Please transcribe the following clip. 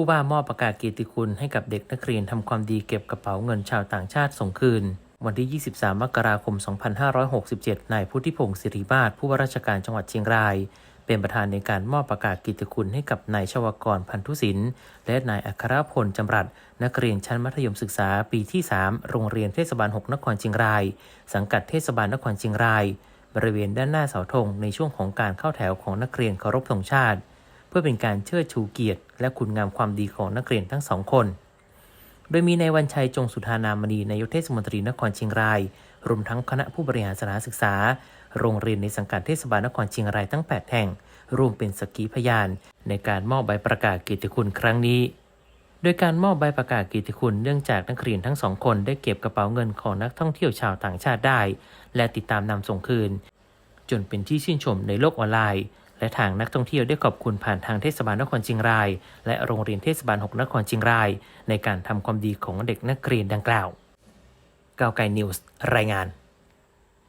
ผู้ว่ามอบประกาศเกียรติคุณให้กับเด็กนักเรียนทำความดีเก็บกระเป๋าเงินชาวต่างชาติส่งคืน วันที่ 23 มกราคม 2567 นายพุทธิพงศ์สิริมาศผู้ว่าราชการจังหวัดเชียงราย เป็นประธานในการมอบประกาศเกียรติคุณให้กับนายชวกรพันธุศิลป์และนายอัครพลจำรัดนักเรียนชั้นมัธยมศึกษาปีที่ 3 โรงเรียนเทศบาล 6 นครเชียงราย สังกัดเทศบาลนครเชียงราย บริเวณด้านหน้าเสาธงในช่วงของการเข้าแถวของนักเรียนเคารพธงชาติ เพื่อเป็นการเชิดชูเกียรติ และคุณงามความดีของนักเรียนทั้งสองคน โดยมีนายวันชัยจงสุธานามณีนายกเทศมนตรีนครเชียงราย รวมทั้งคณะผู้บริหารสถานศึกษา โรงเรียนในสังกัดเทศบาลนครเชียงรายทั้ง 8 แห่ง ร่วมเป็นสกีพยาน ในการมอบใบประกาศเกียรติคุณครั้งนี้โดยการมอบใบประกาศเกียรติคุณเนื่องจากนักเรียนทั้งสองคนได้เก็บกระเป๋าเงินของนักท่องเที่ยวชาวต่างชาติได้ และติดตามนำส่งคืน จนเป็นที่ชื่นชมในโลกออนไลน์ และทางนักท่องเที่ยวได้ขอบคุณผ่านทางเทศบาลนครเชียงราย และโรงเรียนเทศบาล 6 นครเชียงราย ในการทำความดีของเด็กนักเรียนดังกล่าว ก้าวไกลนิวส์รายงาน